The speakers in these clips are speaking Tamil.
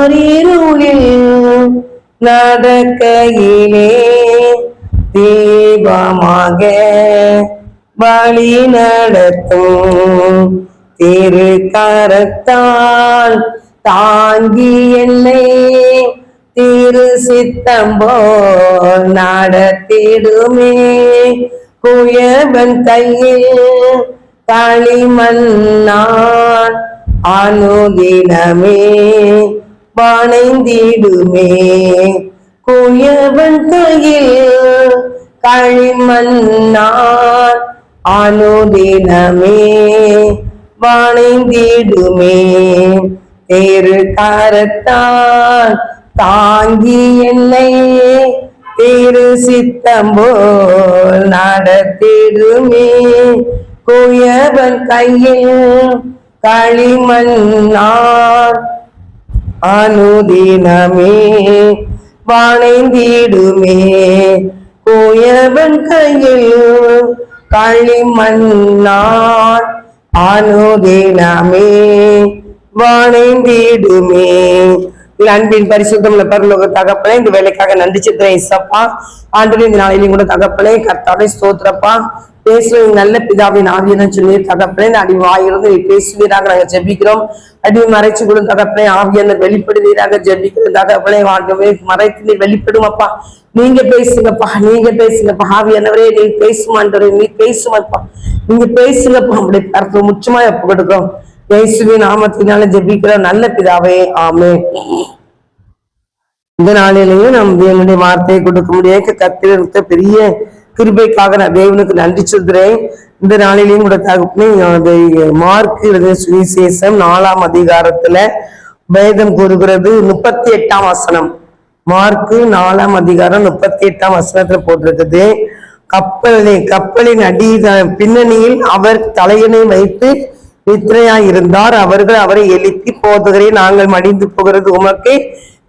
மாறிருளில் நடக்கையிலே தீபமாக வழி நடத்தும். திரு கரத்தால் தாங்கி என்னை திரு சித்தம் நடத்திடுமே. குயவன் கையில் களிமன்னான் அனுதினமே வணைந்திடுமே குயவன் கையில் களிமன்னார் அனுதினமே வணைந்திடுமே. தேரு கரத்தான் தாங்கி என்னை திரு சித்தம்போல் நடத்திடுமே. குயவன் கையில் களிமன்னார் அனுதினமே வணைந்திடுமே. கோயவன் கையில் களிமண்ணான் அனுதினமே வணைந்திடுமே. என் அன்பின் பரிசுத்தம்ல பரலோக தகப்பனே இந்த வேலைக்காக நன்றி சித்திரம் இசப்பா. ஆண்டு இந்த நாளையிலையும் கூட தகப்பனே கர்த்தாவே ஸ்தோத்திரப்பா. பேசுவது நல்ல பிதாவின் ஆவியன்னு சொல்லி தகப்பனே அடி வாயிலிருந்து நீ பேசுவீராக நாங்க ஜெபிக்கிறோம். அடி மறைச்சு கொடு தகப்பனே ஆவியான வெளிப்படுவீராக? ஜெபிக்கிற தகப்பனே வாழ்க்கவே மறைத்து நீ வெளிப்படும் அப்பா நீங்க பேசுங்கப்பா நீங்க பேசுங்கப்பா. ஆவியானவரே நீ பேசுமான்றவரே நீ பேசுமாப்பா நீங்க பேசுங்கப்பா அப்படி கருத்து முச்சமா எப்ப கொடுக்கும் இயேசுவின் நாமத்தினால ஜெபிக்கிற நல்ல பிதாவே ஆமே இந்த நாளிலேயும் நாம் என்னுடைய வார்த்தையை கொடுக்க முடியாத. கத்திர பெரிய கிருபைக்காக நான் தேவனுக்கு நன்றி சொல்கிறேன். இந்த நாளிலையும் கூட தகப்பனே அது மார்க் சுவிசேஷம் நாலாம் அதிகாரத்துல வேதம் கூறுகிறது. முப்பத்தி எட்டாம் வசனம். மார்க்கு நாலாம் அதிகாரம் முப்பத்தி எட்டாம் வசனத்துல போட்டிருக்குது. கப்பலை கப்பலின் அடி பின்னணியில் அவர் தலையனை வைத்து நித்திரையாய் இருந்தார். அவர்கள் அவரை எழுப்பி போதுகிறே நாங்கள் மடிந்து போகிறது உமக்கு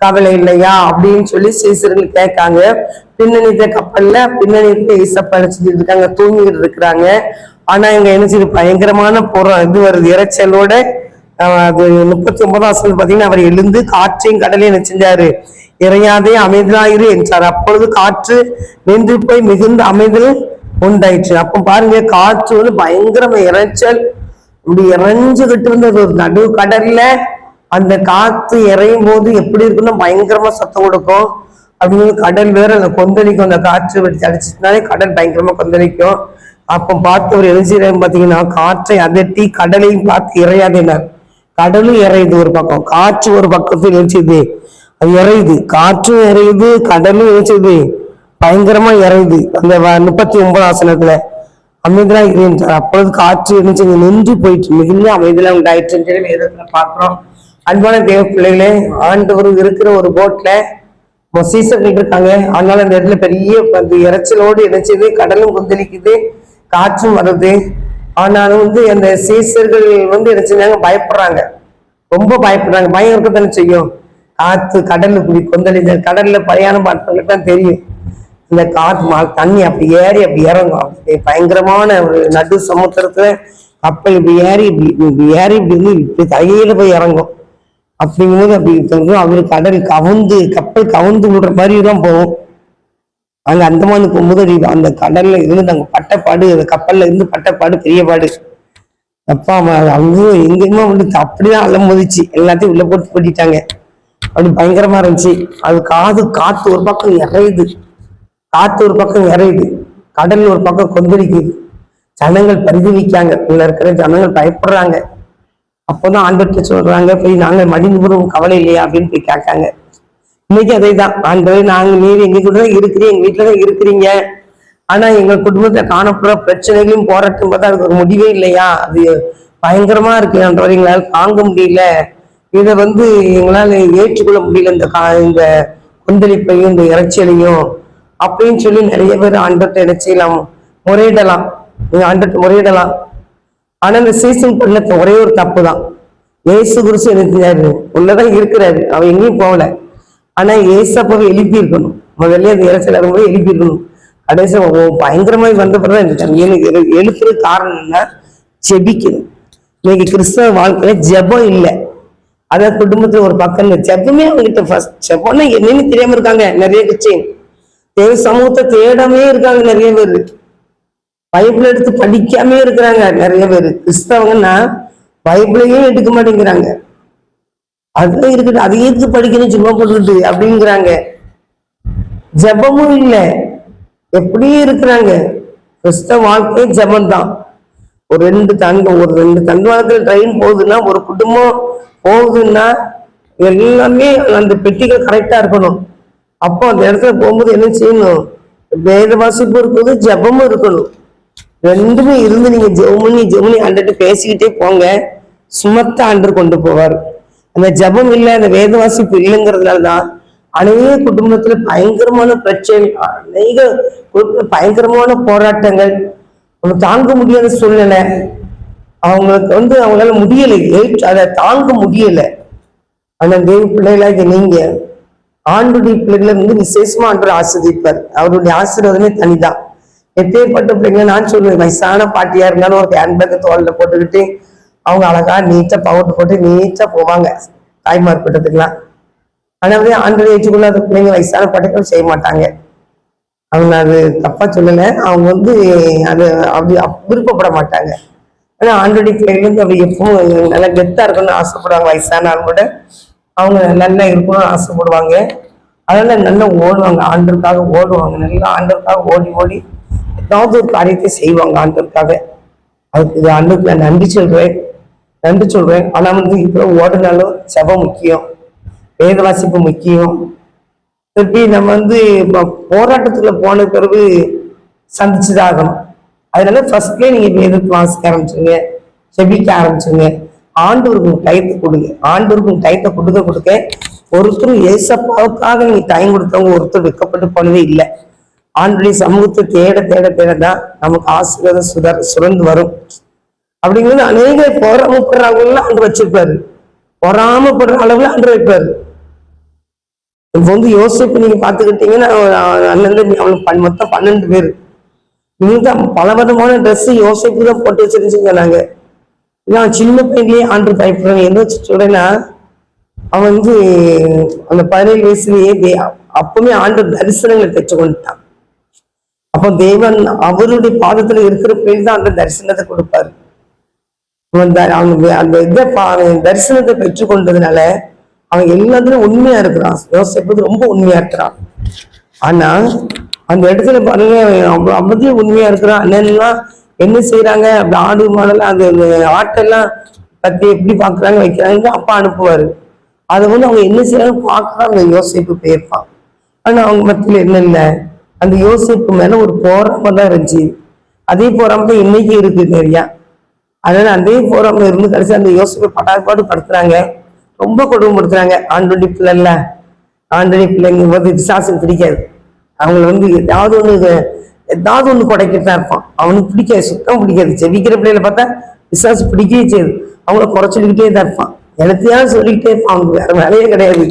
கவலை இல்லையா? அப்படின்னு சொல்லி சீசர்கள் கேட்காங்க. பின்னணி கப்பல்ல பின்னணி இசப்ப அழைச்சிட்டு இருக்காங்க தூங்கிட்டு இருக்கிறாங்க. ஆனா இங்க என்ன பயங்கரமான புறம் இது வருது இறைச்சலோட அது முப்பத்தி ஒன்பதாம் வசனம் பாத்தீங்கன்னா அவர் எழுந்து காற்றையும் கடலையும் என்ன இறையாதே அமைதலாயிரு என்றார். அப்பொழுது காற்று நின்று போய் மிகுந்த அமைதல் உண்டாயிற்று. அப்ப பாருங்க காற்று வந்து பயங்கரமா இறைச்சல். இப்படி இறைஞ்சுகிட்டு இருந்தது ஒரு நடு கடல்ல அந்த காத்து இறையும் போது எப்படி இருக்குன்னா பயங்கரமா சத்தம் கொடுக்கும். அப்படின்னு கடல் வேற அந்த கொந்தளிக்கும் அந்த காற்று வெடிச்சு அடிச்சுனாலே கடல் பயங்கரமா கொந்தளிக்கும். அப்போ பார்த்து ஒரு எழுச்சியம் பார்த்தீங்கன்னா காற்றை அதட்டி கடலையும் பார்த்து இறையாதினார் கடலும் இறையுது ஒரு பக்கம். காற்று ஒரு பக்கத்தில் எழுச்சிது அது இறையுது. காற்றும் இறையுது கடலும் எழுச்சிது பயங்கரமா இறையுது. அந்த வ- முப்பத்தி ஒன்பது ஆசனத்துல அமைதியா இருக்கின்றார் அப்பொழுது காற்று இருந்துச்சு நின்று போயிட்டு மிகுந்த அமைதியா உண்டாயிட்டு சொல்லி வேதத்துல பாக்குறோம் அன்பான தேவ பிள்ளைகளே ஆண்டவர் இருக்கிற ஒரு போட்ல சீசர்கள் இருக்காங்க அதனால அந்த இடத்துல பெரிய அந்த இறைச்சலோடு இணைச்சது கடலும் கொந்தளிக்குது காற்றும் வருது. ஆனாலும் வந்து அந்த சீசர்கள் வந்து என்ன செஞ்சாங்க? பயப்படுறாங்க. ரொம்ப பயப்படுறாங்க. பயம் இருக்கத்தானே செய்யும்? காத்து கடல் இப்படி கொந்தளிச்ச கடல்ல பிரயாணம் பார்த்தவங்களுக்கு தான் தெரியும். இந்த காற்று மா- தண்ணி அப்படி ஏறி அப்படி இறங்கும். அப்படி பயங்கரமான ஒரு நடு சமுத்திரத்துல கப்பல் இப்படி ஏறி இப்படி இப்படி ஏறி இப்படி இருந்து இப்படி கையில போய் இறங்கும். அப்படிங்கும்போது அப்படி தோன்றும். அவரு கடல் கவுந்து கப்பல் கவுந்து விடுற மாதிரி தான் போகும். அங்க அந்தமானுக்கு போகும்போது அது அந்த கடல்ல இருந்து நாங்க பட்டப்பாடு அந்த கப்பல்ல இருந்து பட்டப்பாடு பெரிய பாடு அப்பா அம்மா அங்கேயும் எங்கேயுமே வந்து அப்படிதான் அலமோதிச்சு. எல்லாத்தையும் உள்ள போட்டு போட்டிட்டாங்க. அப்படி பயங்கரமா இருந்துச்சு. அது காது காத்து ஒரு பக்கம் இறையுது. காத்து ஒரு பக்கம் இறையுது. கடல் ஒரு பக்கம் கொந்தளிக்குது. ஜனங்கள் பரிதவிக்காங்க உள்ள இருக்கிற ஜனங்கள் பயப்படுறாங்க. அப்போதான் ஆண்டவர்கிட்ட சொல்றாங்க போய் நாங்க மடிந்து போறோம் கவலை இல்லையா அப்படின்னு போய் கேட்காங்க இன்னைக்கு அதே தான் ஆண்டவரே நாங்க நீர் எங்க கூட தான் இருக்கிறீங்க எங்க வீட்டுல தான் இருக்கிறீங்க. ஆனா எங்க குடும்பத்துல காணப்படுற பிரச்சனைகளையும் போராட்டம் பார்த்தா அதுக்கு ஒரு முடிவே இல்லையா? அது பயங்கரமா இருக்கு ஆண்டவர் எங்களால தாங்க முடியல. இதை வந்து எங்களால ஏற்றுக்கொள்ள முடியல இந்த கா- இந்த கொந்தளிப்பையும் இந்த இறைச்சலையும். அப்படின்னு சொல்லி நிறைய பேர் ஆண்டர்கிட்ட என்ன செய்யலாம்? முறையிடலாம். நீங்க முறையிடலாம். ஆனா இந்த சீசன் பண்ண ஒரே ஒரு தப்பு தான் ஏசு குருசு என்ன உள்ளதான் இருக்கிறாரு. அவன் எங்கேயும் போகல. ஆனா ஏசப்பாவை எழுப்பி இருக்கணும் முதல்ல அந்த இறைச்சல் வரும்போது எழுப்பி இருக்கணும் கடைசி பயங்கரமாய் வந்த பிறகு எனக்கு எழுப்புறது காரணம் என்ன? ஜெபிக்கணும். இன்னைக்கு கிறிஸ்தவ வாழ்க்கையில ஜெபம் இல்லை. அத குடும்பத்துல ஒரு பக்கம் ஜெபமே அவங்ககிட்ட ஃபர்ஸ்ட் ஜெபம்னா என்னன்னு தெரியாம இருக்காங்க நிறைய கிறிஸ்டின் தேவ சமூகத்தை தேடாமே இருக்காங்க நிறைய பேர். பைபிள் எடுத்து படிக்காமே இருக்கிறாங்க. நிறைய பேர். கிறிஸ்தவங்கன்னா பைபிளையும் எடுக்க மாட்டேங்கிறாங்க. அதுதான் இருக்குது அதை எடுத்து படிக்கணும் சும்மா போட்டுக்கிட்டு அப்படிங்கிறாங்க. ஜெபமும் இல்லை. எப்படியும் இருக்கிறாங்க. கிறிஸ்தவ வாழ்க்கை ஜபம்தான். ஒரு ரெண்டு தங்கம் ஒரு ரெண்டு தங்கத்தில் ட்ரெயின் போகுதுன்னா ஒரு குடும்பம் போகுதுன்னா எல்லாமே அந்த பெட்டிகள் கரெக்டா இருக்கணும். அப்போ அந்த இடத்துல போகும்போது என்ன செய்யணும்? வேத வாசிப்பு இருக்கணும் ஜெபமும் இருக்கணும். ரெண்டுமே இருந்து நீங்க ஜெபமணி ஜெபமணி ஆண்டுட்டு பேசிக்கிட்டே போங்க. சுமத்த ஆண்டு கொண்டு போவார். அந்த ஜெபம் இல்லை அந்த வேத வாசிப்பு தான் அநேக குடும்பத்துல பயங்கரமான பிரச்சனை அநேக பயங்கரமான போராட்டங்கள். அவங்க தாங்க முடியாத சூழ்நிலை. அவங்களுக்கு வந்து அவங்களால முடியலை. அதை தாங்க முடியல. ஆனா தேவ பிள்ளைகளாக நீங்க ஆண்டுடைய பிள்ளைகளை வந்து விசேஷமா ஆண்டு ஆசிரியப்பார் அவருடைய ஆசீர்வாதமே தனிதான். எப்பேற்பட்ட பிள்ளைங்க நான் சொல்லுவேன் வயசான பாட்டியா இருந்தாலும் ஒரு ஹேண்ட்பேக் தோல்ல போட்டுக்கிட்டு அவங்க அழகா நீட்டா பவுடர் போட்டு நீட்டா போவாங்க. தாய்மார் கூட்டத்துக்குலாம் ஆனா வந்து ஆண்டு அந்த பிள்ளைங்க வயசான பாட்டுகள் செய்ய மாட்டாங்க. அவங்க அது தப்பா சொல்லலை. அவங்க வந்து அது அப்படி விருப்பப்பட மாட்டாங்க. ஆனா ஆண்டடி பிள்ளைகள் வந்து அப்படி எப்பவும் நல்லா கெத்தா இருக்கணும்னு ஆசைப்படுவாங்க. வயசானாலும் கூட அவங்க நல்லா இருக்கணும்னு ஆசைப்படுவாங்க. அதனால நல்லா ஓடுவாங்க. ஆண்டருக்காக ஓடுவாங்க. நல்லா ஆண்டருக்காக ஓடி ஓடி ஏதாவது ஒரு காரியத்தை செய்வாங்க ஆண்டருக்காக அதுக்கு இது நான் நன்றி சொல்றேன். நன்றி சொல்றேன். ஆனா வந்து இப்போ ஓடுனாலும் செபம் முக்கியம். வேத வாசிப்பு முக்கியம். திருப்பி நம்ம வந்து இப்ப போராட்டத்துல போன பிறகு சந்திச்சுதாகணும். அதனால ஃபர்ஸ்ட்லேயே நீங்க வேதத்தை வாசிக்க ஆரம்பிச்சுங்க செபிக்க ஆரம்பிச்சுங்க ஆண்டவருக்கு டயத்தை கொடுங்க. ஆண்டவருக்கும் டயத்தை கொடுக்க கொடுக்க ஒருத்தரும் ஏசப்பாவுக்காக நீங்க டைம் கொடுத்தவங்க ஒருத்தர் வெக்கப்பட்டு போனதே இல்லை. ஆண்டுடைய சமூகத்தை தேட தேட தேட தான் நமக்கு ஆசீர்வாதம் சுதர் சுரந்து வரும். அப்படிங்கிறது அநேக பொறாமப்படுற அளவுல அன்று வச்சிருப்பாரு. பொறாமப்படுற அளவுல அன்று வைப்பாரு. இப்போ வந்து யோசிப்பு நீங்க பாத்துக்கிட்டீங்கன்னா அண்ணன் அவனுக்கு பண் மொத்தம் பன்னெண்டு பேர். இவங்க தான் பல விதமான ட்ரெஸ் யோசிப்பு தான் போட்டு வச்சிருந்துச்சு சொன்னாங்க நான் சின்ன பையன்லயே ஆண்டு பயப்படுறேன். என்ன சொல்றேன்னா அவன் வந்து அந்த பதினேழு வயசுலயே அப்பவுமே ஆண்டு தரிசனங்களை பெற்றுக்கொண்டுட்டான். அப்போ தேவன் அவருடைய பாதத்துல இருக்கிற பேர் தான் அந்த தரிசனத்தை கொடுப்பாரு. அவங்க அந்த இதை பா- அவன் தரிசனத்தை பெற்றுக்கொண்டதுனால அவன் எல்லாத்துலயும் உண்மையா இருக்கிறான். யோசிப்பது ரொம்ப உண்மையா இருக்கிறான். ஆனா அந்த இடத்துல பாருங்க அவ்வளவு அவ்வளவு உண்மையா இருக்கிறான். அண்ணன்லாம் என்ன செய்யறாங்க அப்படி ஆடு மாடெல்லாம் அந்த அந்த ஆட்டெல்லாம் பத்தி எப்படி பாக்குறாங்க வைக்கிறாங்க அப்பா அனுப்புவாரு. அதை வந்து அவங்க என்ன செய்யறாங்க பார்க்கறாங்க. யோசிப்பு போயிருப்பான் ஆனா அவங்க மத்தியில என்ன இல்லை அந்த யோசிப்பு மேல ஒரு போராம தான் இருந்துச்சு. அதே போராம தான் இன்னைக்கு இருக்கு நிறையா அதனால அதே போறாம இருந்து கடைசி அந்த யோசிப்பை பட்டாப்பாடு படுத்துறாங்க. ரொம்ப கொடுமைப்படுத்துறாங்க. ஆண்டோடி பிள்ளைல. ஆண்டோடி பிள்ளைங்க வந்து விசாசம் பிடிக்காது. அவங்கள வந்து ஏதாவது ஒன்று ஏதாவது ஒன்று குடைக்கிட்டு தான் இருப்பான். அவனுக்கு பிடிக்காது சுத்தம் பிடிக்காது. செவிக்கிற பிள்ளைகளை பார்த்தா விசாசம் பிடிக்கவே செய்யுது. அவங்கள குறை சொல்லிக்கிட்டே தான் இருப்பான். எனத்தையாவது சொல்லிக்கிட்டே இருப்பான். அவனுக்கு வேற வேலையே கிடையாது.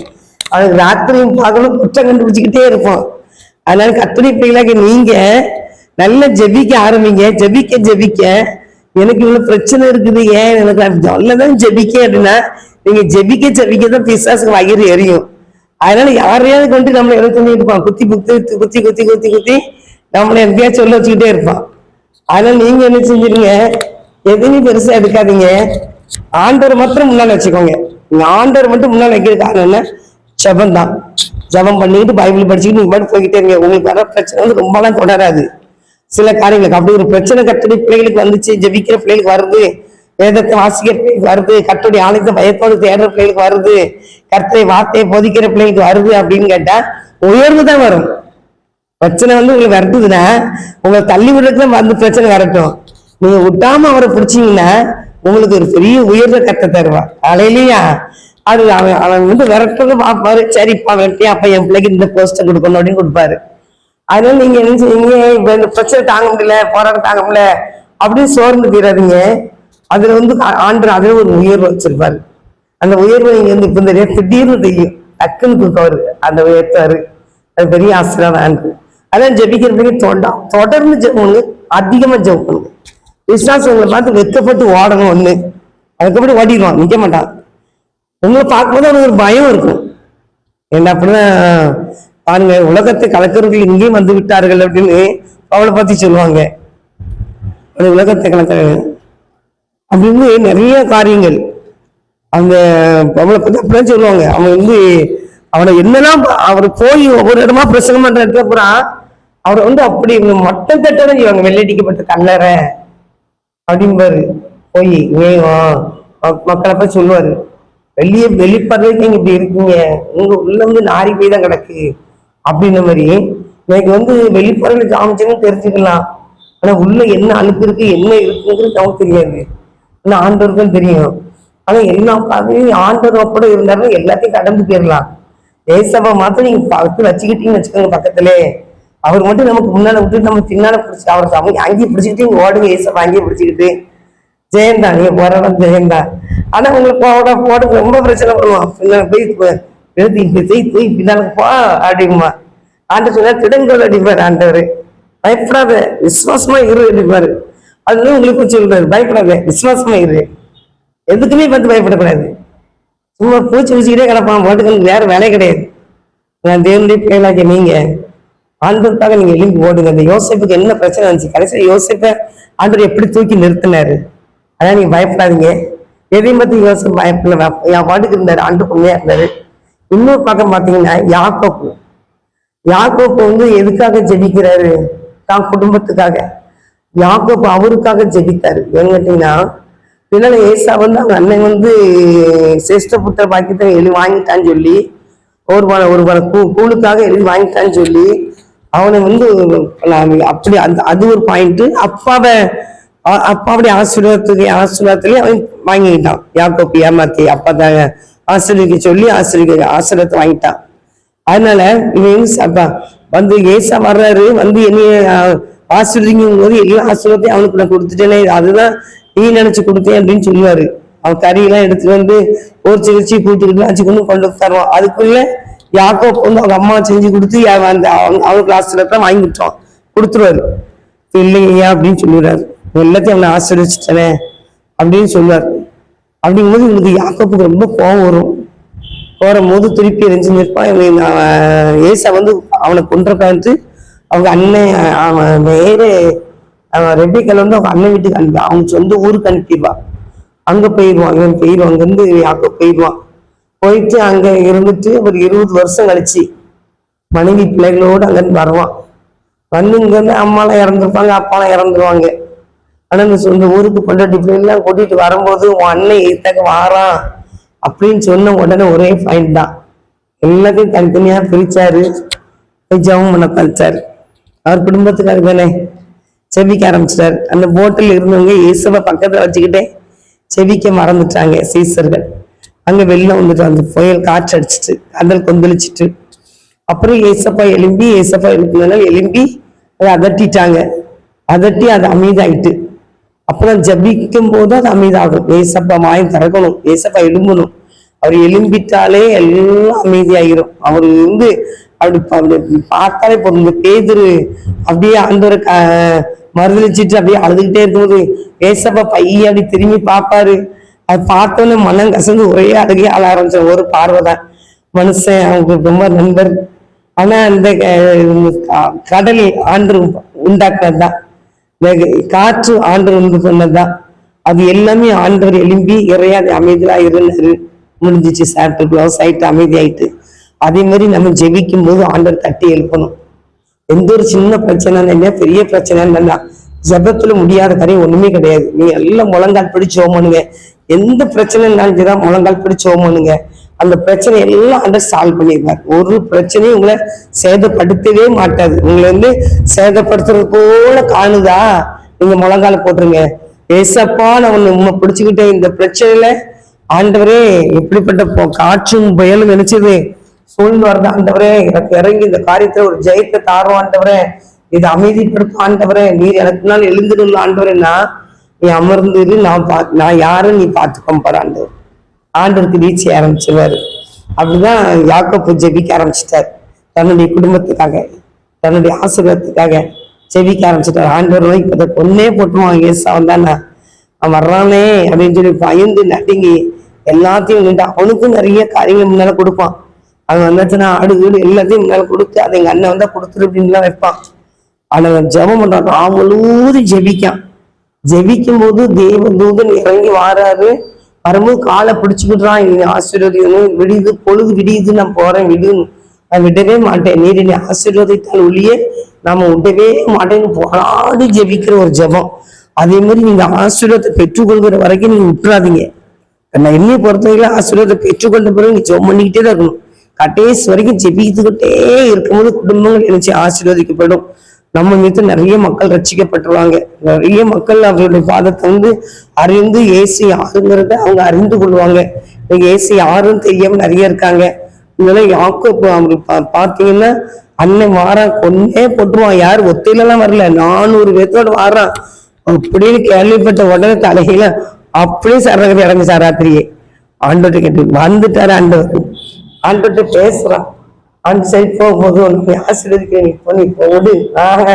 அவனுக்கு ராத்திரியும் பார்க்கணும் குற்றம் கண்டுபிடிச்சிக்கிட்டே இருப்பான். அதனால கத்திரி பிள்ளைகளாக நீங்க நல்லா ஜெபிக்க ஆரம்பிங்க. ஜெபிக்க ஜெபிக்க. எனக்கு இவ்வளவு பிரச்சனை இருக்குது ஏன்? எனக்கு நல்லதான் ஜெபிக்க அப்படின்னா நீங்க ஜெபிக்க ஜெபிக்க தான் பிசாசுக்கு வயிறு எரியும். அதனால யாரையாவது கொண்டு நம்மளை என்ன சொல்லிட்டு இருப்பான். குத்தி குத்தி குத்தி குத்தி குத்தி குத்தி நம்மளை எப்படியா சொல்ல வச்சுக்கிட்டே இருப்பான். அதனால நீங்க என்ன செஞ்சிருங்க? எதுவுமே பெருசா எடுக்காதீங்க. ஆண்டவர் மாத்திரம் முன்னால வச்சுக்கோங்க. நீங்க ஆண்டவர் மட்டும் முன்னால வைக்கிறது காரணம் என்ன? ஜெபம் தான் ஜெபம் பண்ணிக்கிட்டு பைபிள் படிச்சுக்கிட்டு நீங்க பாட்டு போய்கிட்டே இருங்க. உங்களுக்கு வர பிரச்சனை வந்து ரொம்பலாம் தொடராது. சில காரியங்களுக்கு அப்படி ஒரு பிரச்சனை கட்டடி பிள்ளைகளுக்கு வந்துச்சு ஜெபிக்கிற பிள்ளைகளுக்கு வருது வேதத்தை வாசிக்கிற பிள்ளைகளுக்கு வருது கட்டுடைய ஆலயத்தை பயத்தோடு தேடுற பிள்ளைகளுக்கு வருது கர்த்தரை வார்த்தையை போதிக்கிற பிள்ளைகளுக்கு வருது அப்படின்னு கேட்டா உயர்வு தான் வரும். பிரச்சனை வந்து உங்களுக்கு வரட்டுதுன்னா உங்களை தள்ளி விடுறதுக்கு தான் வந்து பிரச்சனை வரட்டும். நீங்க விட்டாம அவரை பிடிச்சீங்கன்னா உங்களுக்கு ஒரு பெரிய உயர்ந்த கத்தை தருவா அலையிலையா. அது அவன் அவன் வந்து விரட்டுறது பார்ப்பாரு. சரிப்பா வெட்டியா அப்ப என் பிள்ளைக்கு இந்த போஸ்டர் கொடுக்கணும் அப்படின்னு கொடுப்பாரு. அதனால நீங்க என்ன செய்வீங்க? இப்ப இந்த பிரச்சனை தாங்க முடியல போராட்டம் தாங்க முடியல அப்படின்னு சோர்ந்து தீராதீங்க அதுல வந்து ஆண்டு அதுல ஒரு உயர்வு வச்சிருப்பாரு. அந்த உயர்வு நீங்க வந்து இப்ப இந்த திடீர்னு தெரியும். டக்குன்னு தூக்கவாரு அந்த உயர்த்தாரு அது பெரிய ஆசீர்வாதம் ஆண்டு அதான் ஜெபிக்கிறதுக்கு தோண்டா தொடர்ந்து ஜெபம் அதிகமா ஜெபம் பண்ணுங்க. விசுவாசங்களை பார்த்து வெக்கப்பட்டு ஓடணும் ஒண்ணு. அதுக்கப்புறம் ஓடிடுவான் நிக்க மாட்டான். உங்களை பார்க்கும்போது அவனுக்கு ஒரு பயம் இருக்கும். என்ன அப்படின்னா பாருங்க உலகத்தை கலக்கிறவர்கள் இங்கேயும் வந்து விட்டார்கள் அப்படின்னு அவளை பத்தி சொல்லுவாங்க. உலகத்தை கலக்க அப்படின்னு நிறைய காரியங்கள். அந்த அவளை பத்தி அப்படிதான் சொல்லுவாங்க. அவன் வந்து அவனை என்னெல்லாம் அவர் போய் ஒவ்வொரு இடமா பிரசங்கம் பண்றதுக்கு அப்புறம் அவரை வந்து அப்படி மட்டம் தட்டதான் செய்வாங்க. வெள்ளடிக்கப்பட்ட கல்லறை அப்படிம்பாரு. போய் வேகம் மக்- மக்களை போய் சொல்லுவாரு. வெளியே வெளிப்படுறதுக்கு நீங்க இப்படி இருக்கீங்க. உங்க உள்ள வந்து நாரி போய் தான் கிடக்கு. அப்படின்ன மாதிரி எனக்கு வந்து வெளிப்படையில காமிச்சுன்னு தெரிஞ்சுக்கலாம். ஆனா உள்ள என்ன அழுப்பு இருக்கு என்ன இருக்குங்கிறது நமக்கு தெரியாது. ஆனா ஆண்டவருக்கும் தெரியும். ஆனா எல்லா ஆண்டவர் கூட இருந்தாலும் எல்லாத்தையும் கடந்து போயிடலாம் ஏசப்பா மாத்திரம் நீங்க பக்கத்துல வச்சுக்கிட்டீங்கன்னு வச்சுக்கோங்க பக்கத்திலே. அவர் மட்டும் நமக்கு முன்னால விட்டு நம்ம பின்னால பிடிச்சி அவர் அங்கேயே பிடிச்சிக்கிட்டு ஓடுங்க ஏசப்பா அங்கேயே பிடிச்சிக்கிட்டு. ஜெயந்தா நீங்க போறவன் ஜெயந்தா. ஆனா உங்களுக்கு போட போட ரொம்ப பிரச்சனை பண்ணுவான். பின்னால போய் போ- எழுதி இப்படி செய் பின்னால போ அப்படிமா ஆண்டு சொன்னா திடங்கோல் அடிப்பாரு ஆண்டவர். பயப்படாத விசுவாசமா இரு அடிப்பாரு. அதுதான் உங்களுக்கு சொல்றாரு பயப்படாத விசுவாசமா இரு. எதுக்குமே பார்த்து பயப்படக்கூடாது. சும்மா பூச்சி வச்சுக்கிட்டே கிடப்பான் பாட்டுக்கு வேற வேலை கிடையாது. நான் தேவனுடைய பிள்ளைகளாகிய நீங்க ஆண்டுக்காக நீங்க எழும்பி ஓடுங்க. அந்த யோசிப்புக்கு என்ன பிரச்சனை இருந்துச்சு கடைசியில் யோசிப்பை ஆண்டவர் எப்படி தூக்கி நிறுத்தினாரு? அதான் நீங்கள் பயப்படாதீங்க. எதையும் பத்தி யோசிச்சு பயப்படல. என் பாட்டுக்கு இருந்தார் ஆண்டு பொண்ணையாக இருந்தாரு. இன்னொரு பக்கம் பாத்தீங்கன்னா யாக்கோப்பு. யாக்கோப்பு வந்து எதுக்காக ஜெபிக்கிறாரு? தான் குடும்பத்துக்காக. யாக்கோப்பு அவருக்காக ஜெபித்தாரு. ஏன்னு கேட்டீங்கன்னா பின்னால ஏசா வந்து அவங்க அண்ணன் வந்து சிரேஷ்ட புத்திர பாக்கியத்தை எழுதி வாங்கிட்டான்னு சொல்லி ஒரு பல ஒரு பல கூ கூழுக்காக எழுதி வாங்கிட்டான்னு சொல்லி அவனை வந்து அப்படி அந்த அது ஒரு பாயிண்ட் அப்பாவை அப்பா அப்படி ஆசீர்வாதத்துக்கு ஆசீர்வாதத்திலேயே அவன் வாங்கிக்கிட்டான். யாக்கோப்பு ஏமாத்தி அப்பா தான் ஆசிரியருக்கு சொல்லி ஆசிரியர் ஆசீர்வாதத்தை வாங்கிட்டான். அதனால இவன் அப்பா வந்து ஏசா வர்றாரு வந்து என்னைய ஆசிரியங்கும் போது எல்லா ஆசீர்வாதத்தையும் அவனுக்கு நான் கொடுத்துட்டேனே அதுதான் நீ நினைச்சு கொடுத்தேன் அப்படின்னு சொல்லுவாரு. அவன் கறியெல்லாம் எடுத்துட்டு வந்து ஒரு வச்சு கூட்டுக்கிட்டு அச்சு கொண்டு கொண்டு வந்து தருவான். அதுக்குள்ள யாக்கோ வந்து அவங்க அம்மா செஞ்சு கொடுத்து அந்த அவங்க அவனுக்கு ஆசீர்வாதத்தை வாங்கி விட்டுருவான் கொடுத்துருவாரு. இல்லையா அப்படின்னு சொல்லிடுறாரு எல்லாத்தையும் அவனை ஆசிரியச்சிட்டனே அப்படின்னு சொல்லுவார். அப்படிங்கும்போது இவனுக்கு யாக்கப்புக்கு ரொம்ப கோபம் வரும். போகும்போது திருப்பி எரிஞ்சு நிற்பான். இவன் ஏசா வந்து அவனை கொண்டிருக்கான்ட்டு அவங்க அண்ணன் அவன் வேறு அவன் ரெட்டிக்கல் வந்து அவங்க அண்ணன் வீட்டுக்கு அனுப்பி அவங்க சொந்த ஊருக்கு அனுப்பிடுவான். அங்கே போயிடுவான். இவன் போயிடுவான். அங்கேருந்து யாக்கோ போயிடுவான். போயிட்டு அங்கே இருந்துட்டு ஒரு இருபது வருஷம் கழிச்சு மனைவி பிள்ளைகளோடு அங்கேருந்து வருவான். வந்து இங்கேருந்து அம்மாலாம் இறந்துருப்பாங்க அப்பாலாம் இறந்துருவாங்க. ஆனா இந்த சொந்த ஊருக்கு பொண்டாட்டி பிள்ளைலாம் கூட்டிட்டு வரும்போது உன் அண்ணன் எதுக்காக வாரான் அப்படின்னு சொன்ன உடனே ஒரே ஃபைன் தான். எல்லாத்தையும் தனித்தனியா பிரிச்சாரு. ஜவம் பண்ண கழிச்சாரு அவர் குடும்பத்துக்காக தானே. செவிக்க ஆரம்பிச்சிட்டாரு. அந்த போட்டில் இருந்தவங்க இயேசுவை பக்கத்துல வச்சுக்கிட்டே செவிக்க மறந்துட்டாங்க சீசர்கள். அங்க வெளில வந்துட்டு அந்த புயல் காற்று அடிச்சிட்டு கடல் கொந்தளிச்சிட்டு. அப்புறம் ஏசப்பா எலும்பி ஏசப்பா எழுப்பினால எலும்பி அதை அதட்டிட்டாங்க. அதட்டி அது அமைதாயிட்டு அப்புறம் ஜபிக்கும் போது அது அமைதியாகும் ஏசப்பா மாயம் திறக்கணும் ஏசப்பா எழும்பணும் அவர் எலும்பிட்டாலே எல்லாம் அமைதியாகிரும் அவர் வந்து அப்படி அப்படி பார்த்தாலே போதும் இந்த பேதுரு அப்படியே ஆண்டவரை க மறுதளிச்சிட்டு அப்படியே அழுதுகிட்டே இருக்கும்போது ஏசப்பா பையன் அப்படி திரும்பி பார்ப்பாரு அது பார்த்தோன்னே மனம் கசந்து ஒரே அழுகே ஆள ஆரம்பிச்ச ஒரு பார்வை தான் மனுஷன் அவங்களுக்கு ரொம்ப நண்பர் ஆனா அந்த க- கடல் ஆண்டு உண்டாக்குறது தான் காற்று ஆண்டவர் வந்து சொன்னதுதான். அது எல்லாமே ஆண்டவர் எழும்பி இறையாது அமைதியா இருந்தாரு முடிஞ்சிச்சு சாப்பிட்டு க்ளோஸ் ஆயிட்டு அமைதியாயிட்டு. அதே மாதிரி நம்ம ஜெபிக்கும் போது ஆண்டவர் தட்டி எழுப்பணும். எந்த ஒரு சின்ன பிரச்சனை என்ன? பெரிய பிரச்சனை இல்லைன்னா ஜெபத்துல முடியாத காரியம் ஒண்ணுமே கிடையாது. நீ எல்லாம் முழங்கால் பிடிச்சு ஓமனுங்க. எந்த பிரச்சனை இருந்தாலும் சரிதான் முழங்கால் பிடிச்சு ஓமனுங்க. அந்த பிரச்சனை எல்லாம் அந்த சால்வ் பண்ணிடுவார். ஒரு பிரச்சனையும் உங்களை சேதப்படுத்தவே மாட்டாது. உங்களை வந்து சேதப்படுத்துறது போல காணுதா? நீங்க முழங்கால போட்டுருங்க. ஏசப்பா நான் உன்னை உண்மை பிடிச்சுக்கிட்டேன். இந்த பிரச்சனையில ஆண்டவரே எப்படிப்பட்ட காற்றும் புயலும் நினைச்சது. சூழ்ந்து வருது ஆண்டவரே எனக்கு இறங்கி இந்த காரியத்தை ஒரு ஜெயத்தை தாரும் ஆண்டவரே. இதை அமைதிப்படுத்தும் ஆண்டவரே. நீர் எனக்கு நாள் எழுந்திருந்த ஆண்டவரேன்னா நீ அமர்ந்துரு நான் பா நான் யாரும் நீ பார்த்துக்கோம் பாரு ஆண்டவர். ஆண்டவருக்கு வீழ்ச்சி ஆரம்பிச்சிருவாரு. அப்படிதான் யாக்கப்பு ஜெபிக்க ஆரம்பிச்சிட்டார். தன்னுடைய குடும்பத்துக்காக தன்னுடைய ஆசிரியத்துக்காக ஜெபிக்க ஆரம்பிச்சிட்டார். ஆண்டவர் இப்போ இப்ப பொண்ணே போட்டுருவான். ஏசா வந்தானா அவன் வர்றானே அப்படின்னு சொல்லி பயந்து நடுங்கி எல்லாத்தையும் நின்று அவனுக்கும் நிறைய காரியங்கள் முன்னால கொடுப்பான். அவன் வந்தாச்சுன்னா ஆடு வீடு எல்லாத்தையும் முன்னால கொடுத்து அதை எங்கள் அண்ணன் வந்தால் கொடுத்துரு அப்படின்லாம் வைப்பான். ஆனால் அவன் ஜெபம் பண்ணுறான் நான் முழுவதும் ஜெபிக்கான். ஜெபிக்கும் போது தேவ தூதன் இறங்கி வாராரு. வரும்போது காலை பிடிச்சுக்கிட்டான் என்னை ஆசீர்வதிக்கணும் விடியுது பொழுது விடியுது நான் போறேன் விடு நான் விடவே மாட்டேன். நீர் என்னை ஆசீர்வதித்தால் ஒழிய நாம விடவே மாட்டேன்னு போராடி ஜெபிக்கிற ஒரு ஜெபம். அதே மாதிரி நீங்க ஆசீர்வாதத்தை பெற்றுக்கொள்கிற வரைக்கும் நீங்க விட்டுறாதீங்க. நான் என்னைய பொறுத்தவரைக்கும் ஆசீர்வாதத்தை பெற்றுக்கொண்ட பிறகு நீங்க ஜெபம் பண்ணிக்கிட்டே தான் இருக்கணும். கடைசி வரைக்கும் ஜெபித்துக்கிட்டே இருக்கும்போது குடும்பங்கள் நினைச்சு ஆசீர்வதிக்கப்படும். நம்ம மீது நிறைய மக்கள் ரட்சிக்கப்பட்டுருவாங்க. நிறைய மக்கள் அவருடைய பாதத்தை வந்து அறிந்து ஏசி யாருங்கிறத அவங்க அறிந்து கொள்வாங்க. ஏசி ஏசு யாருன்னு தெரியாம நிறைய இருக்காங்க. இதெல்லாம் யாக்கோ அவரு பாத்தீங்கன்னா அண்ணன் வாரான் கொன்னே போட்டுருவான். யார் ஒத்தையிலலாம் வரல. நானூறு பேர்த்தோட வாரான் அப்படின்னு கேள்விப்பட்ட உடனே தலையில அப்படியே சரணகதி இறங்குச்சா ராத்திரியே. ஆண்டோட்ட கேட்டு வந்துட்டாரு ஆண்டவர். ஆண்டோட்ட பேசுறான். அந்த சரி போகும்போது உன்னை ஆசீர்வதிக்கிறேன் இப்போ நீ போடு. ஆக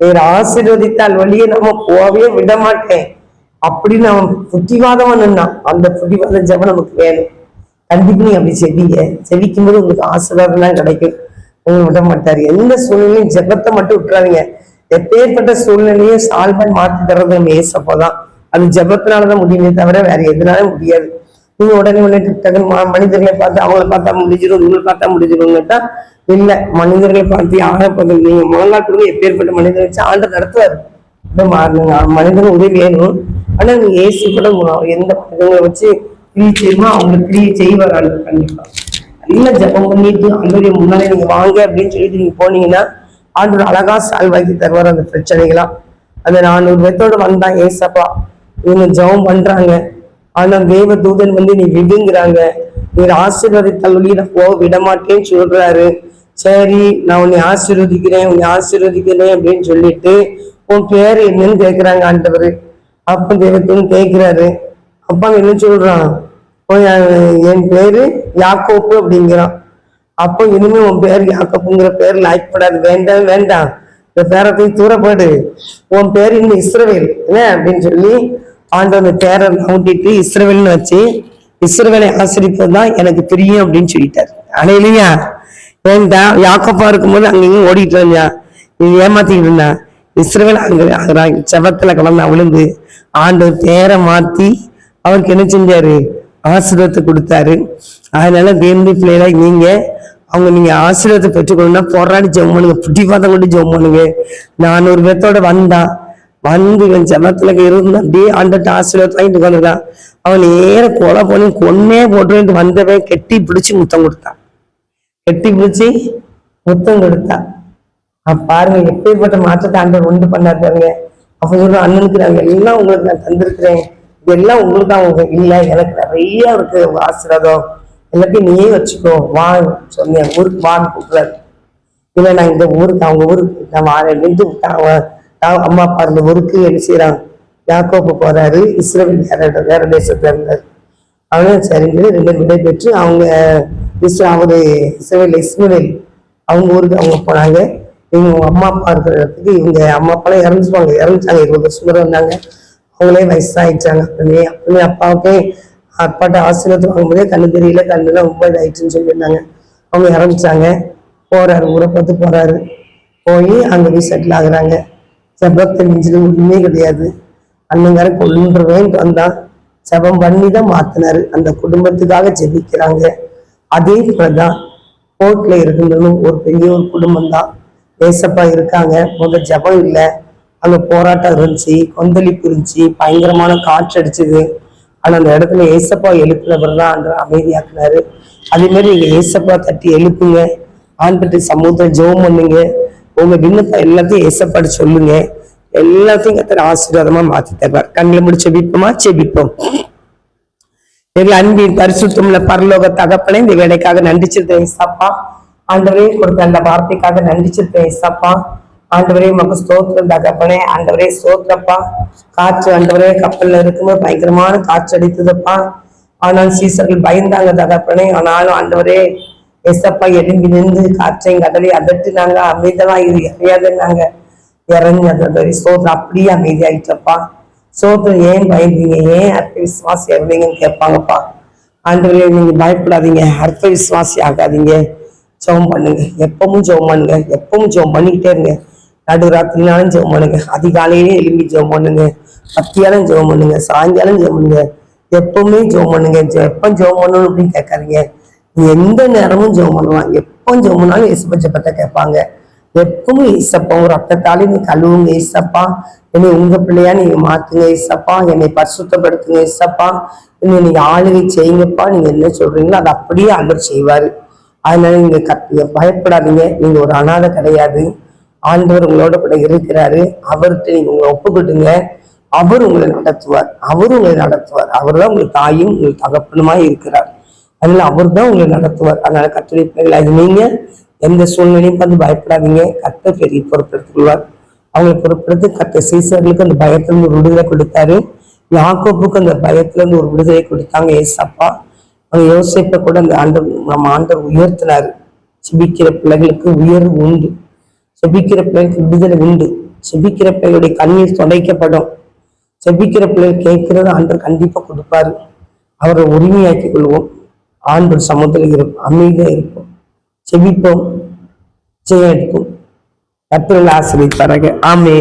வேற ஆசீர்வதித்தால் வழியே நம்ம போகவே விட மாட்டேன் அப்படின்னு அவன் புத்திவாதமா நின்னான். அந்த புத்திவாத ஜெபம் நமக்கு வேணும். கண்டிப்பா நீ அப்படி செவிங்க செவிக்கும் போது உங்களுக்கு ஆசீர்வாதம்லாம் கிடைக்கும். உங்களை விட மாட்டாரு. எந்த சூழ்நிலையும் ஜெபத்தை மட்டும் விட்டுறாதீங்க. எப்பேற்பட்ட சூழ்நிலையும் சால்வன் மாற்றி தர்றது நம்ம ஏசப்போதான் அது ஜபத்தினாலதான் முடியுமே தவிர வேற எதுனாலும் முடியாது. நீங்க உடனே உடனே டக்குன்னு மனிதர்களை பார்த்து அவங்கள பார்த்தா முடிஞ்சிடும் இவங்களை பார்த்தா முடிஞ்சிடும்னுட்டா இல்ல மனிதர்களை பார்த்து யாரை பார்த்து நீங்க முழங்கால் கொடுங்க எப்பேற்பட்ட மனிதர் வச்சு ஆண்டு நடத்துவாரு. மாறணுங்க மனிதன் உதவி வேணும் ஆனா நீங்க ஏசி கூட எந்த மனிதங்களை வச்சு கிரியை செய்யுமோ அவங்க கிரியை செய்வார் ஆண்டவர் கண்டிப்பா. நல்ல ஜெபம் பண்ணிட்டு ஆண்டவரே முன்னாலே நீங்க வாங்க அப்படின்னு சொல்லிட்டு நீங்க போனீங்கன்னா ஆண்டோட அழகா சால்வாக்கி தருவார் அந்த பிரச்சனைகளாம் அந்த நானூறு பேத்தோட வந்தான் ஏசப்பா. இவங்க ஜெபம் பண்றாங்க. ஆனா தேவ தூதன் வந்து நீ விடுங்கிறாங்க. நீர் ஆசீர்வதித்தால் வழி நான் போக விட மாட்டேன்னு சொல்றாரு. சரி நான் உன்னை ஆசீர்வதிக்கிறேன் உன்னை ஆசீர்வதிக்கிறேன் அப்படின்னு சொல்லிட்டு உன் பேர் என்னன்னு கேட்கிறாங்க ஆண்டவர். அப்ப தேவத்தூதன் கேட்கிறாரு அப்பா அவன் என்ன சொல்றான்? "ஓ, என் பேரு யாக்கோப்பு அப்படிங்கிறான். அப்போ இனிமே உன் பேர் யாக்கோப்புங்கிற பேர் லாய்க்கப்படாது வேண்டாம் வேண்டாம். இந்த பேரத்தை தூரப்படு. உன் பேர் இன்னும் இஸ்ரவேல். என்ன? அப்படின்னு சொல்லி ஆண்டவர் அந்த பேரை இஸ்ரவேல்னு வச்சு இஸ்ரவேலை ஆசிரிப்பது தான் எனக்கு பிரியம் அப்படின்னு சொல்லிட்டாரு. இல்லையா ஏன்டா யாக்கப்பா இருக்கும்போது அங்கேயும் ஓடிட்டு இருந்தான் நீ ஏமாத்திக்கிட்டு இருந்தான் இஸ்ரவேல் அங்க செவத்துல கலந்து விழுந்து ஆண்டவர் பேரை மாத்தி அவருக்கு என்ன செஞ்சாரு? ஆசீர்வாதத்தை கொடுத்தாரு. அதனால தேவனுடைய பிள்ளைகளா நீங்க அவங்க நீங்க ஆசீர்வாதத்தை பெற்றுக்கணும்னா போராடி ஜெம் பண்ணுங்க புட்டிவாதம் கொண்டு ஜெம் பண்ணுங்க. நானூறு பேர்த்தோட வந்தான் வந்து இவன் ஜபத்துல இருந்து அப்படியே ஆண்டட்ட ஆசீர்வாதம் வாங்கிட்டு உட்காந்துருக்கான் அவன் நேர கொலை பண்ணி கொன்னே போட்டு வந்தவன் கெட்டி பிடிச்சு முத்தம் கொடுத்தான் கெட்டி பிடிச்சி முத்தம் கொடுத்தா. அப்ப பாருங்க எப்பேற்பட்ட மாற்றத்தை ஆண்டவர் உண்டு பண்ணார் பாருங்க. அப்ப சொல்ற அண்ணனுக்கு நாங்க எல்லாம் உங்களுக்கு நான் தந்திருக்கிறேன். இதெல்லாம் உங்களுக்கு தான் உங்களுக்கு இல்ல எனக்கு நிறைய இருக்கு ஆசீர்வாதம். எல்லாத்தையும் நீயே வச்சுக்கோ. வா சொன்னேன் ஊருக்கு வான்னு கூப்பிடுறாரு. இல்ல நான் இந்த ஊருக்கு அவங்க ஊருக்கு நான் வாரேன். நின்று அம்மா அப்பா இந்த ஊருக்கு என்ன செய்யறான் யாக்கோப்பு போறாரு இஸ்ரேல் வேற வேற தேசத்துல இருந்தார். அவனும் சரின்னு ரெண்டு விடைபெற்று அவங்க இஸ் அவரு இஸ்ரேல் இஸ்மவேல் அவங்க ஊருக்கு அவங்க போனாங்க. இவங்க அம்மா அப்பா இருக்கிற இடத்துக்கு இவங்க அம்மா அப்பாலாம் இறந்துருவாங்க. இறந்துட்டாங்க இருபது வருஷம் கூட வந்தாங்க அவங்களே வயசாயிட்டாங்க. அப்படியே அப்படியே அப்பாவுக்கே அப்பாட்ட ஆசீர்வாதம் வாங்கும்போதே கண்ணு தெரியல கண்ணுலாம் ரொம்ப இதாயிடுச்சுன்னு சொல்லியிருந்தாங்க. அவங்க இறந்துட்டாங்க. போறாரு ஊரை பார்த்து போறாரு. போய் அங்கே போய் செட்டில் ஆகுறாங்க. செபத்தை மிஞ்சது ஒண்ணுமே கிடையாது. அண்ணங்கார வேண்டு வந்தான் செபம் பண்ணி தான் மாத்தினாரு. அந்த குடும்பத்துக்காக ஜெபிக்கிறாங்க. அதே போலதான் கோர்ட்ல இருக்கணும் ஒரு பெரிய ஒரு குடும்பம் தான் ஏசப்பா இருக்காங்க. முதல் ஜெபம் இல்லை. அங்க போராட்டம் இருந்துச்சு. கொந்தளிப்பு இருந்துச்சு. பயங்கரமான காற்று அடிச்சது. ஆனா அந்த இடத்துல ஏசப்பா எழுப்பினவர் தான் அமைதியாக்குனாரு. அதே மாதிரி நீங்க ஏசப்பா தட்டி எழுப்புங்க. ஆண்பட்டு சமூகத்தை ஜெபம் பண்ணுங்க. உங்க விண்ணப்பம் எல்லாத்தையும் ஏசப்பாடு சொல்லுங்க. எல்லாத்தையும் கத்தர் ஆசீர்வாதமா மாத்தி தருவார். கண்ணில் முடிச்ச விப்பமா செபிப்போம். எங்கள் அன்பின் பரிசுத்தம்ல பரலோக தகப்பனே இந்த வேலைக்காக நன்றி செலுத்தேன் ஏசப்பா ஆண்டவரே கொடுத்த அந்த வார்த்தைக்காக நன்றி செலுத்தேன் ஏசப்பா ஆண்டவரே உமக்கு ஸ்தோத்திரம் தகப்பனே. ஆண்டவரே ஸ்தோத்திரப்பா. காற்று ஆண்டவரே கப்பல்ல இருக்கும்போது பயங்கரமான காற்று அடித்ததுப்பா. ஆனால் சீசர்கள் பயந்தாங்க தகப்பனே. ஆனாலும் ஆண்டவரே எசப்பா எழும்பி நின்று காற்றையும் கடலை அதட்டினாங்க அமைதலா இது எறையாதுன்னாங்க இறங்கி அந்த சோதனை அப்படியே அமைதியாயிட்டப்பா சோதனை ஏன் பயந்தீங்க? ஏன் அற்ப விசுவாசி எவ்வளீங்கன்னு கேட்பாங்கப்பா. ஆண்டவரே நீங்க பயப்படாதீங்க. அர்த்த விசுவாசி ஆகாதீங்க. ஜெபம் பண்ணுங்க. எப்பவும் ஜெபம் பண்ணுங்க. எப்பவும் ஜெபம் பண்ணிக்கிட்டே இருங்க. நடுராத்திரினாலும் ஜெபம் பண்ணுங்க. அதிகாலையிலே எழும்பி ஜெபம் பண்ணுங்க. மத்தியாலும் ஜெபம் பண்ணுங்க. சாயங்காலம் ஜெபம் பண்ணுங்க. எப்பவுமே ஜெபம் பண்ணுங்க. எப்போ ஜெபம் பண்ணணும் அப்படின்னு கேட்காதீங்க. எந்த நேரமும் ஜெபம் பண்ணலாம் எப்போ ஜெபம் பண்ணாலும் இயேசுப்ப ஜெபத்தை கேட்பாங்க. எப்பவும் ஈசப்பா ஒரு ரத்தத்தாலே நீ கழுவுங்க இசப்பா என்னை உங்க பிள்ளையா நீங்க மாத்துங்க ஏசப்பா என்னை பரிசுத்தப்படுத்துங்க ஏசப்பா என்னை நீங்க ஆளுகை செய்யுங்கப்பா. நீங்க என்ன சொல்றீங்களோ அதை அப்படியே அவர் செய்வாரு. அதனால நீங்க கத்- பயப்படாதீங்க. நீங்க ஒரு அனாதை கிடையாது. ஆண்டவர் உங்களோட கூட இருக்கிறாரு. அவர்கிட்ட நீங்க உங்களை ஒப்புக்கிட்டுங்க அவர் உங்களை நடத்துவார். அவர் உங்களை நடத்துவார். அவர் தான் உங்களுக்கு தாயும் உங்களுக்கு தகப்பனுமாய் இருக்கிறார். அதனால அவர் தான் உங்களை நடத்துவார் அதனால கத்துடைய பிள்ளைகளாகி நீங்க எந்த சூழ்நிலையும் பார்த்து பயப்படாதீங்க. கத்த பெரிய பொறுப்பெடுத்துக் கொள்வார். அவங்களை பொறுப்பெடுத்து கத்த சீசர்களுக்கு அந்த பயத்திலிருந்து ஒரு விடுதலை கொடுத்தாரு. யாக்கோப்புக்கு அந்த பயத்திலிருந்து ஒரு விடுதலை கொடுத்தாங்க ஏசப்பா. அவங்க யோசிப்ப கூட அந்த ஆண்டவர் நம்ம ஆண்டவர் உயர்த்தினார். செபிக்கிற பிள்ளைகளுக்கு உயர்வு உண்டு. செபிக்கிற பிள்ளைகளுக்கு விடுதலை உண்டு. செபிக்கிற பிள்ளைகளுடைய கண்ணீர் துடைக்கப்படும். செபிக்கிற பிள்ளைகள் கேட்கறது ஆண்டர் கண்டிப்பா கொடுப்பாரு. அவரை உரிமையாக்கி கொள்வோம். ஆண்டவர் சமூகத்தில் இருக்கும் அமைதியா இருக்கும் செவிப்போம் ஜெயம் எடுப்போம் கத்திரல் ஆசிரியர் ஆமே